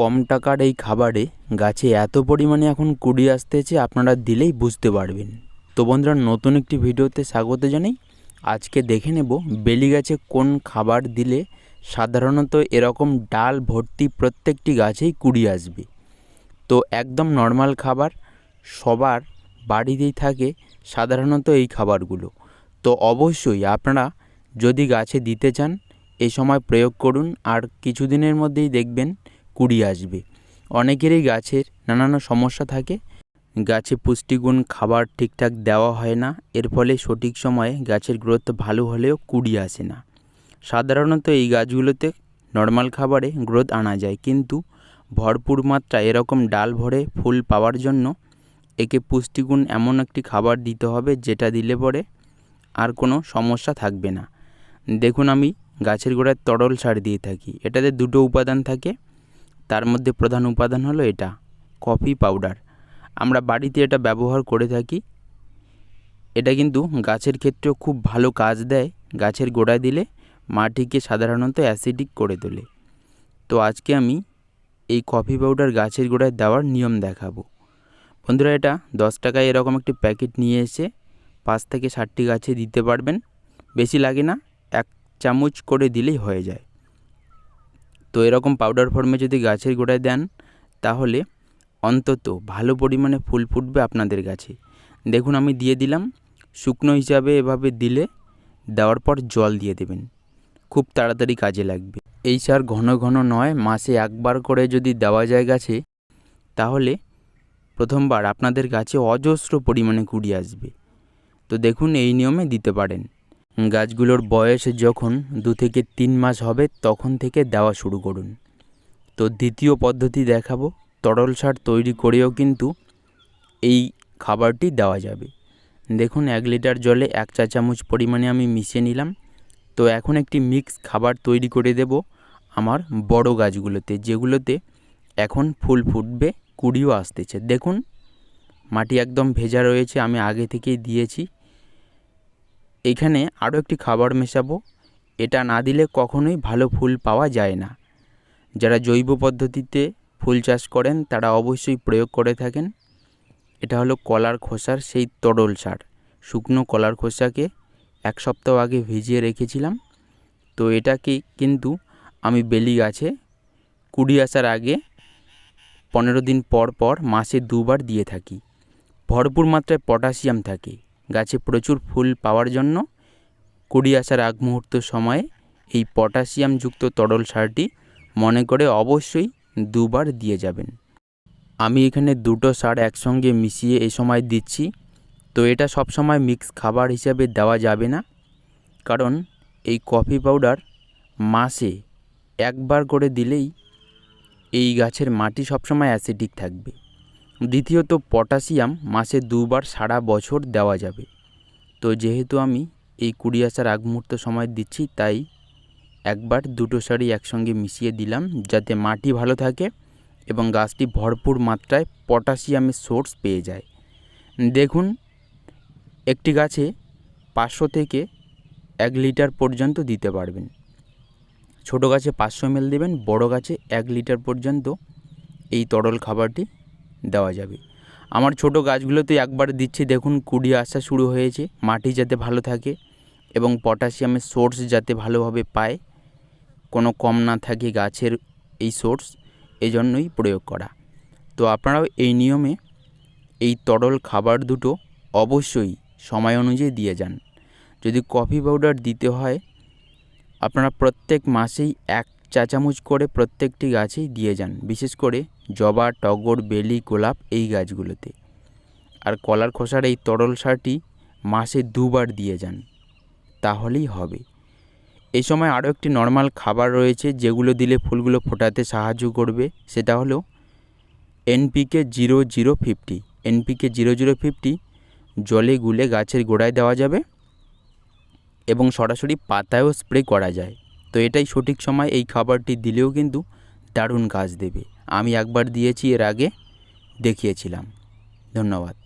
কম টাকার এই খাবারে গাছে এত পরিমাণে এখন কুড়ি আসতেছে, আপনারা দিলেই বুঝতে পারবেন। তো বন্ধুরা, নতুন একটি ভিডিওতে স্বাগত জানাই। আজকে দেখে নেব বেলি গাছে কোন খাবার দিলে সাধারণত এরকম ডাল ভর্তি প্রত্যেকটি গাছেই কুড়ি আসবে। তো একদম নর্মাল খাবার, সবার বাড়িতেই থাকে সাধারণত এই খাবারগুলো। তো অবশ্যই আপনারা যদি গাছে দিতে চান এই সময় প্রয়োগ করুন। আর কিছুদিনের মধ্যেই দেখবেন কুড়ি আসবে। অনেকেরই গাছের নানান সমস্যা থাকে। গাছে পুষ্টিগুণ, খাবার ঠিকঠাক দেওয়া হয় না। এর ফলে সঠিক সময়ে গাছের গ্রোথ ভালো হলেও কুড়ি আসে না। সাধারণত এই গাছগুলোতে নর্মাল খাবারে গ্রোথ আনা যায়। কিন্তু ভরপুর মাত্রা এরকম ডাল ভরে ফুল পাওয়ার জন্য একে পুষ্টিগুণ এমন একটি খাবার দিতে হবে যেটা দিলে পরে আর কোনো সমস্যা থাকবে না। দেখুন আমি গাছের গোড়ায় তরল সার দিয়ে থাকি। এটাতে দুটো উপাদান থাকে। তার মধ্যে প্রধান উপাদান হলো এটা, কফি পাউডার। আমরা বাড়িতে এটা ব্যবহার করে থাকি। এটা কিন্তু গাছের ক্ষেত্রেও খুব ভালো কাজ দেয়, গাছের গোড়ায় দিলে মাটিকে সাধারণত অ্যাসিডিক করে তোলে। তো আজকে আমি এই কফি পাউডার গাছের গোড়ায় দেওয়ার নিয়ম দেখাবো। বন্ধুরা, এটা দশ টাকায় এরকম একটি প্যাকেট নিয়ে এসে পাঁচ থেকে ষাটটি গাছে দিতে পারবেন। বেশি লাগে না, এক চামচ করে দিলেই হয়ে যায়। তো এরকম পাউডার ফর্মে যদি গাছের গোড়ায় দেন, তাহলে অন্তত ভালো পরিমাণে ফুল ফুটবে আপনাদের গাছে। দেখুন আমি দিয়ে দিলাম, শুকনো হিসাবে এভাবে দিলে দেওয়ার পর জল দিয়ে দেবেন। খুব তাড়াতাড়ি কাজে লাগবে। এই সার ঘন ঘন নয়, মাসে একবার করে যদি দেওয়া যায় গাছে, তাহলে প্রথমবার আপনাদের গাছে অজস্র পরিমাণে কুড়ি আসবে। তো দেখুন এই নিয়মে দিতে পারেন। গাছগুলোর বয়স যখন দু থেকে তিন মাস হবে, তখন থেকে দেওয়া শুরু করুন। তো দ্বিতীয় পদ্ধতি দেখাবো। তরল সার তৈরি করেও কিন্তু এই খাবারটি দেওয়া যাবে। দেখুন, এক লিটার জলে এক চা চামচ পরিমাণে আমি মিশিয়ে নিলাম। তো এখন একটি মিক্স খাবার তৈরি করে দেব আমার বড় গাছগুলোতে, যেগুলোতে এখন ফুল ফুটবে, কুড়িও আসতেছে। দেখুন, মাটি একদম ভেজা রয়েছে, আমি আগে থেকেই দিয়েছি। এখানে আরও একটি খাবার মেশাবো। এটা না দিলে কখনোই ভালো ফুল পাওয়া যায় না। যারা জৈব পদ্ধতিতে ফুল চাষ করেন, তারা অবশ্যই প্রয়োগ করে থাকেন। এটা হলো কলার খোসার সেই তরল সার। শুকনো কলার খোসাকে এক সপ্তাহ আগে ভিজিয়ে রেখেছিলাম। তো এটাকে কিন্তু আমি বেলি গাছে কুড়ি আসার আগে পনেরো দিন পর পর মাসে দুবার দিয়ে থাকি। ভরপুর মাত্রায় পটাশিয়াম থাকে। গাছে প্রচুর ফুল পাওয়ার জন্য কুড়ি আসার আগ মুহূর্ত সময়ে এই পটাশিয়ামযুক্ত তরল সারটি মনে করে অবশ্যই দুবার দিয়ে যাবেন। আমি এখানে দুটো সার একসঙ্গে মিশিয়ে এই সময় দিচ্ছি, তো এটা সব সময় মিক্স খাবার হিসাবে দেওয়া যাবে না, কারণ এই কফি পাউডার মাসে একবার করে দিলেই এই গাছের মাটি সবসময় অ্যাসিডিক থাকবে। দ্বিতীয়ত পটাশিয়াম মাসে দুবার সারা বছর দেওয়া যাবে। তো যেহেতু আমি এই কুড়ি আসার আগ মুহূর্ত সময় দিচ্ছি, তাই একবার দুটো সারই একসঙ্গে মিশিয়ে দিলাম যাতে মাটি ভালো থাকে এবং গাছটি ভরপুর মাত্রায় পটাশিয়ামের সোর্স পেয়ে যায়। দেখুন, একটি গাছে পাঁচশো থেকে এক লিটার পর্যন্ত দিতে পারবেন। ছোটো গাছে পাঁচশো এমএল দেবেন, বড় গাছে এক লিটার পর্যন্ত এই তরল খাবারটি দেওয়া যাবে। আমার ছোট গাছগুলোতে একবার দিচ্ছি, দেখুন কুড়ি আসা শুরু হয়েছে, মাটি যাতে ভালো থাকে এবং পটাশিয়ামের সোর্স যাতে ভালোভাবে পায়, কোনো কম না থাকে গাছের এই সোর্স এই জন্যই প্রয়োগ করা। তো আপনারাও এই নিয়মে এই তরল খাবার দুটো অবশ্যই সময় অনুযায়ী দিয়ে যান। যদি কফি পাউডার দিতে হয়, আপনারা প্রত্যেক মাসেই এক চা চামচ করে প্রত্যেকটি গাছেই দিয়ে যান, বিশেষ করে জবা, টগর, বেলি, গোলাপ এই গাছগুলোতে। আর কলার খোসার এই তরল সারটি মাসে দুবার দিয়ে যান। তাহলেই হবে। এই সময় আরও একটি নর্মাল খাবার রয়েছে যেগুলো দিলে ফুলগুলো ফোটাতে সাহায্য করবে। সেটা হলো NPK zero zero fifty. NPK zero zero fifty জলে গুলে গাছের গোড়ায় দেওয়া যাবে এবং সরাসরি পাতায়ও স্প্রে করা যায়। তো এটাই সঠিক সময় এই খাবারটি দিলেও কিন্তু দারুণ গাছ দেবে। আমি একবার দিয়েছি এর আগে দেখিয়েছিলাম। ধন্যবাদ।